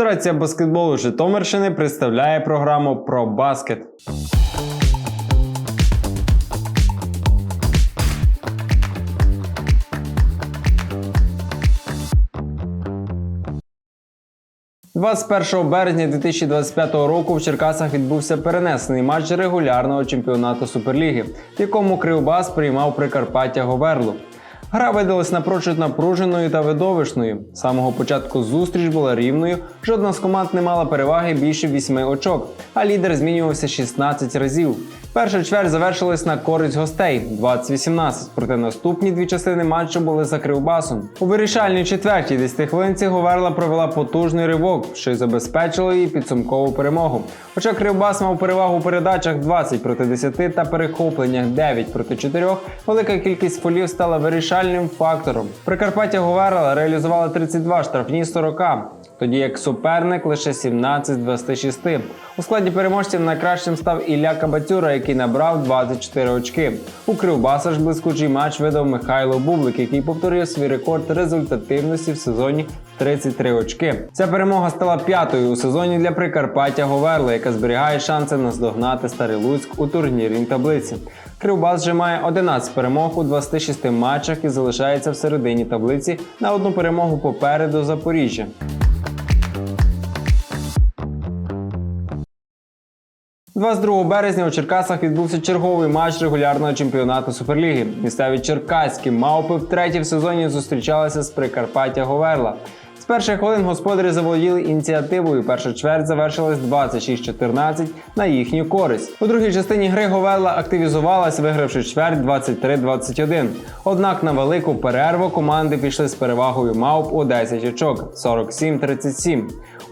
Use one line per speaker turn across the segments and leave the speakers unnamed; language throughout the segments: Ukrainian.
Федерація баскетболу Житомирщини представляє програму про баскет. – 21 березня 2025 року в Черкасах відбувся перенесений матч регулярного чемпіонату Суперліги, в якому Кривбас приймав Прикарпаття Говерлу. Гра видалась напрочуд напруженою та видовищною. З самого початку зустріч була рівною, жодна з команд не мала переваги більше 8 очок, а лідер змінювався 16 разів. Перша чверть завершилась на користь гостей 20-18, проте наступні дві частини матчу були за кривбасом. У вирішальній четвертій 10 хвилинці Говерла провела потужний ривок, що й забезпечило їй підсумкову перемогу. Хоча Кривбас мав перевагу у передачах 20 проти 10 та перехопленнях 9 проти 4, велика кількість фолів стала вирішальним фактором. Прикарпаття Говерла реалізувала 32 штрафні 40, тоді як суперник лише 17 з 26. У складі переможців найкращим став Ілля Кабацюра, який набрав 24 очки. У Кривбаса ж блискучий матч видав Михайло Бублик, який повторив свій рекорд результативності в сезоні 33 очки. Ця перемога стала п'ятою у сезоні для Прикарпаття Говерла, яка зберігає шанси наздогнати Старий Луцьк у турнірній таблиці. Кривбас же має 11 перемог у 26 матчах і залишається в середині таблиці на одну перемогу попереду Запоріжжя. – 22 березня у Черкасах відбувся черговий матч регулярного чемпіонату Суперліги. Місцеві черкаські мавпи втретє в сезоні зустрічалися з Прикарпаття Говерла. З перших хвилин господарі заволоділи ініціативою. Перша чверть завершилась 26-14 на їхню користь. У другій частині гри Говелла активізувалась, вигравши чверть 23-21. Однак на велику перерву команди пішли з перевагою мавп у 10 очок 47-37.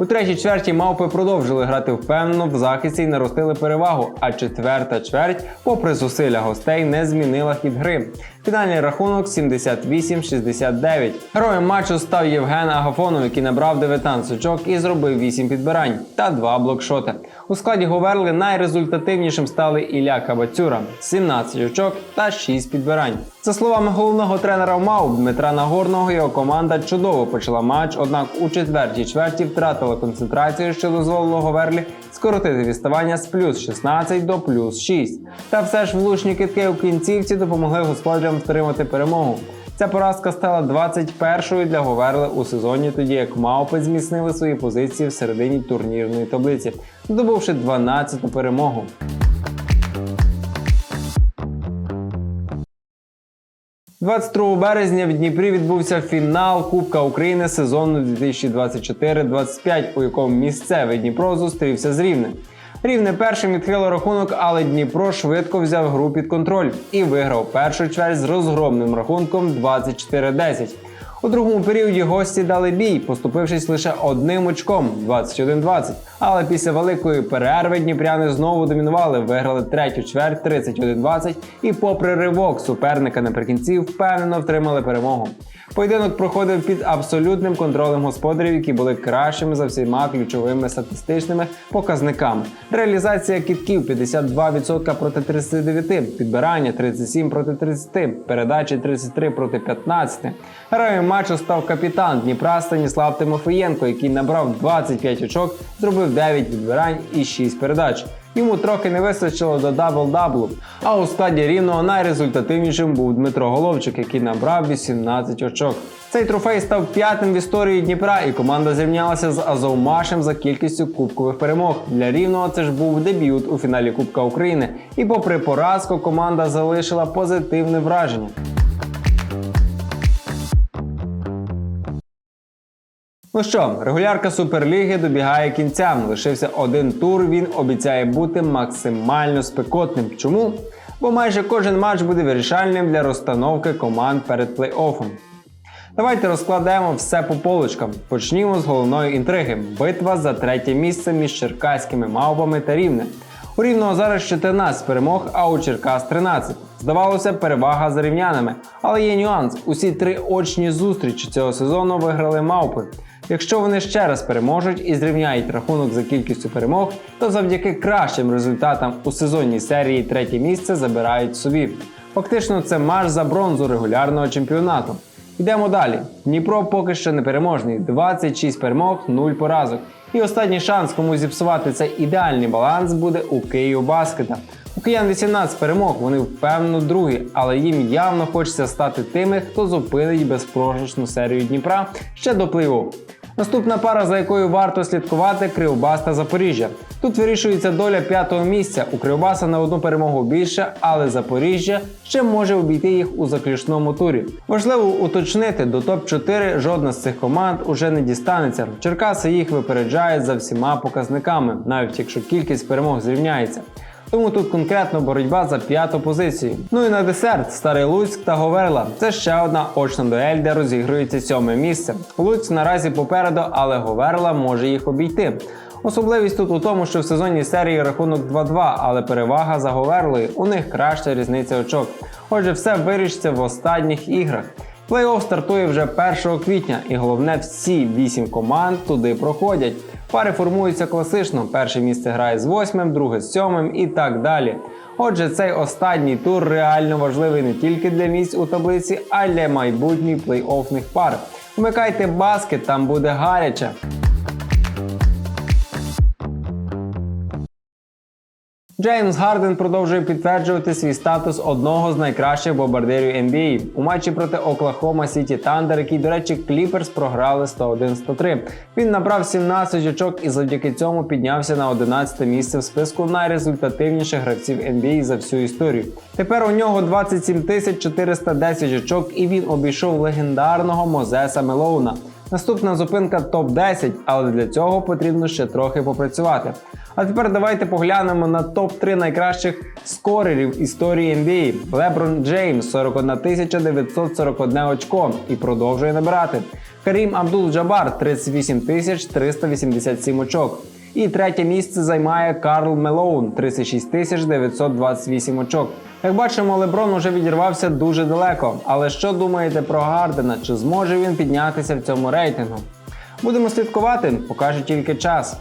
У третій чверті мавпи продовжили грати впевнено в захисті і наростили перевагу. А четверта чверть, попри зусилля гостей, не змінила хід гри. Фінальний рахунок 78-69. Героєм матчу став Євген Агафонов, який набрав 19 очок і зробив 8 підбирань та 2 блокшоти. У складі Говерли найрезультативнішим стали Ілля Кабацюра 17 очок та 6 підбирань. За словами головного тренера МАУ Дмитра Нагорного, його команда чудово почала матч, однак у четвертій чверті втратила концентрацію, що дозволило Говерлі скоротити відставання з плюс 16 до плюс 6. Та все ж влучні китки у кінцівці допомогли господарям втримати перемогу. Ця поразка стала 21-ю для Говерли у сезоні, тоді як Маупи зміцнили свої позиції в середині турнірної таблиці, здобувши 12-ту перемогу. – 22 березня в Дніпрі відбувся фінал Кубка України сезону 2024-25, у якому місцевий Дніпро зустрівся з Рівнем. Рівне першим відкрило рахунок, але Дніпро швидко взяв гру під контроль і виграв першу чверть з розгромним рахунком 24-10. У другому періоді гості дали бій, поступившись лише одним очком 21-20. Але після великої перерви дніпряни знову домінували, виграли третю чверть 31-20 і, попри ривок суперника наприкінці, впевнено втримали перемогу. Поєдинок проходив під абсолютним контролем господарів, які були кращими за всіма ключовими статистичними показниками. Реалізація кітків 52% проти 39, підбирання 37 проти 30, передачі 33 проти 15. Героєм матчу став капітан Дніпра Станіслав Тимофієнко, який набрав 25 очок, зробив 9 підбирань і 6 передач. Йому трохи не вистачило до дабл-даблу. А у складі рівного найрезультативнішим був Дмитро Головчик, який набрав 18 очок. Цей трофей став п'ятим в історії Дніпра, і команда зрівнялася з Азовмашем за кількістю кубкових перемог. Для рівного це ж був дебют у фіналі Кубка України. І, попри поразку, команда залишила позитивне враження. Ну що, регулярка Суперліги добігає кінця. Лишився один тур. Він обіцяє бути максимально спекотним. Чому? Бо майже кожен матч буде вирішальним для розстановки команд перед плей-оффом. Давайте розкладемо все по полочкам. Почнімо з головної інтриги: битва за третє місце між черкаськими мавпами та рівне. У рівного зараз 14 перемог, а у Черкас 13. Здавалося, перевага за рівнянами. Але є нюанс: усі три очні зустрічі цього сезону виграли мавпи. Якщо вони ще раз переможуть і зрівняють рахунок за кількістю перемог, то завдяки кращим результатам у сезонній серії третє місце забирають собі. Фактично, це матч за бронзу регулярного чемпіонату. Йдемо далі. Дніпро поки що не переможний. 26 перемог, 0 поразок. І останній шанс комусь зіпсувати цей ідеальний баланс буде у Київбаскета. У киян 18 перемог, вони впевнено другі, але їм явно хочеться стати тими, хто зупинить безпрограшну серію Дніпра ще до плей-офф. Наступна пара, за якою варто слідкувати, Кривбас та Запоріжжя. Тут вирішується доля п'ятого місця. У Кривбаса на одну перемогу більше, але Запоріжжя ще може обійти їх у заключному турі. Важливо уточнити, до топ-4 жодна з цих команд уже не дістанеться. Черкаси їх випереджають за всіма показниками, навіть якщо кількість перемог зрівняється. Тому тут конкретно боротьба за п'яту позицію. Ну і на десерт Старий Луцьк та Говерла. Це ще одна очна дуель, де розігрується сьоме місце. Луцьк наразі попереду, але Говерла може їх обійти. Особливість тут у тому, що в сезонній серії рахунок 2-2, але перевага за Говерлою. У них краща різниця очок. Отже, все вирішиться в останніх іграх. Плей-офф стартує вже 1 квітня, і головне, всі 8 команд туди проходять. Пари формуються класично. Перше місце грає з восьмим, друге з сьомим і так далі. Отже, цей останній тур реально важливий не тільки для місць у таблиці, а й для майбутніх плей-оффних пар. Вмикайте баскет, там буде гаряче. Джеймс Гарден продовжує підтверджувати свій статус одного з найкращих бомбардирів NBA. У матчі проти Оклахома Сіті Тандер, який, до речі, Кліперс програли 101-103. Він набрав 17 очок і завдяки цьому піднявся на 11 місце в списку найрезультативніших гравців NBA за всю історію. Тепер у нього 27 410 очок, і він обійшов легендарного Мозеса Мелоуна. Наступна зупинка топ-10, але для цього потрібно ще трохи попрацювати. А тепер давайте поглянемо на топ-3 найкращих скорерів історії NBA. Леброн Джеймс 41 941 очко і продовжує набирати. Карім Абдул-Джабар 38 387 очок. І третє місце займає Карл Мелоун 36 928 очок. Як бачимо, Леброн уже відірвався дуже далеко. Але що думаєте про Гардена? Чи зможе він піднятися в цьому рейтингу? Будемо слідкувати, покаже тільки час.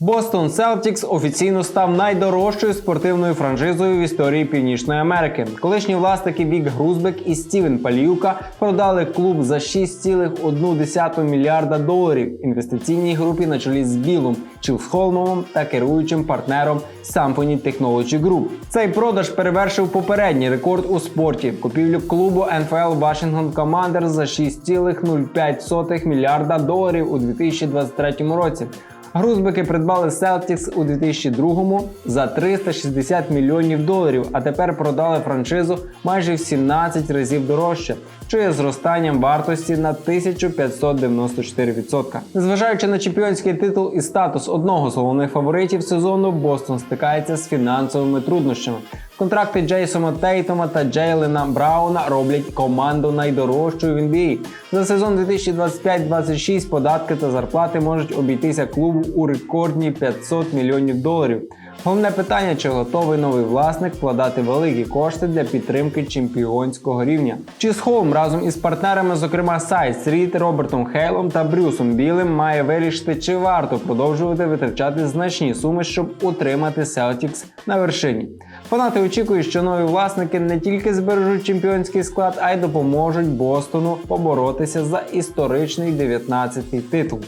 Бостон Селтікс офіційно став найдорожчою спортивною франшизою в історії Північної Америки. Колишні власники Вік Грузбек і Стівен Паліюка продали клуб за 6,1 мільярда доларів інвестиційній групі на чолі з Білом Чілсхолмовим та керуючим партнером Symphony Technology Group. Цей продаж перевершив попередній рекорд у спорті купівлю клубу NFL Washington Commanders за 6,05 мільярда доларів у 2023 році. Грузбики придбали Celtics у 2002-му за 360 мільйонів доларів, а тепер продали франшизу майже в 17 разів дорожче, що є зростанням вартості на 1594%. Незважаючи на чемпіонський титул і статус одного з головних фаворитів сезону, Бостон стикається з фінансовими труднощами. Контракти Джейсона Тейтома та Джейлена Брауна роблять команду найдорожчою в NBA. За сезон 2025-26 податки та зарплати можуть обійтися клубу у рекордні 500 мільйонів доларів. Головне питання, чи готовий новий власник вкладати великі кошти для підтримки чемпіонського рівня. Чіс Холм разом із партнерами, зокрема Сайт Сріт, Робертом Хейлом та Брюсом Білим, має вирішити, чи варто продовжувати витрачати значні суми, щоб утримати Celtics на вершині. Фанати очікують, що нові власники не тільки збережуть чемпіонський склад, а й допоможуть Бостону поборотися за історичний 19-й титул.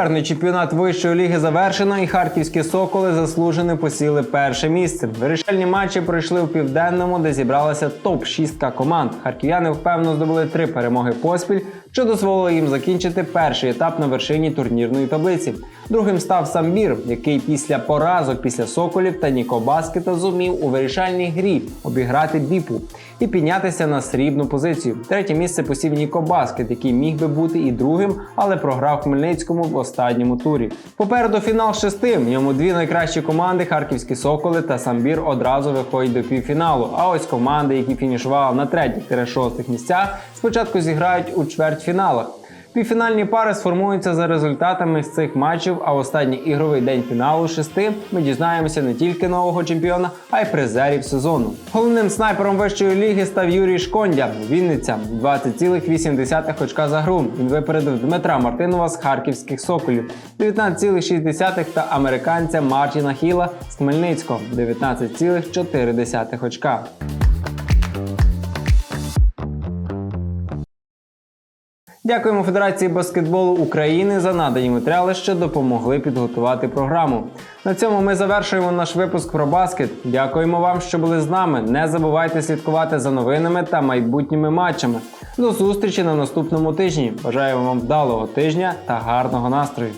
Регулярний чемпіонат вищої ліги завершено, і харківські соколи заслужено посіли перше місце. Вирішальні матчі пройшли в південному, де зібралася топ-6 команд. Харків'яни впевнено здобули три перемоги поспіль, що дозволило їм закінчити перший етап на вершині турнірної таблиці. Другим став Самбір, який після поразок після соколів та Нікобаскета зумів у вирішальній грі обіграти біпу і піднятися на срібну позицію. Третє місце посів Нікобаскет, який міг би бути і другим, але програв Хмельницькому в останньому турі. Попереду фінал шести. В ньому дві найкращі команди Харківські Соколи та Самбір одразу виходять до півфіналу. А ось команди, які фінішували на третіх-шостих місцях, спочатку зіграють у чвертьфіналах. Півфінальні пари сформуються за результатами з цих матчів, а останній ігровий день фіналу шести ми дізнаємося не тільки нового чемпіона, а й призерів сезону. Головним снайпером вищої ліги став Юрій Шкондя. Вінниця 20,8 очка за гру. Він випередив Дмитра Мартинова з харківських соколів, 19,6 та американця Мартіна Хіла з Хмельницького 19,4 очка. Дякуємо Федерації баскетболу України за надані матеріали, що допомогли підготувати програму. На цьому ми завершуємо наш випуск про баскет. Дякуємо вам, що були з нами. Не забувайте слідкувати за новинами та майбутніми матчами. До зустрічі на наступному тижні. Бажаю вам вдалого тижня та гарного настрою.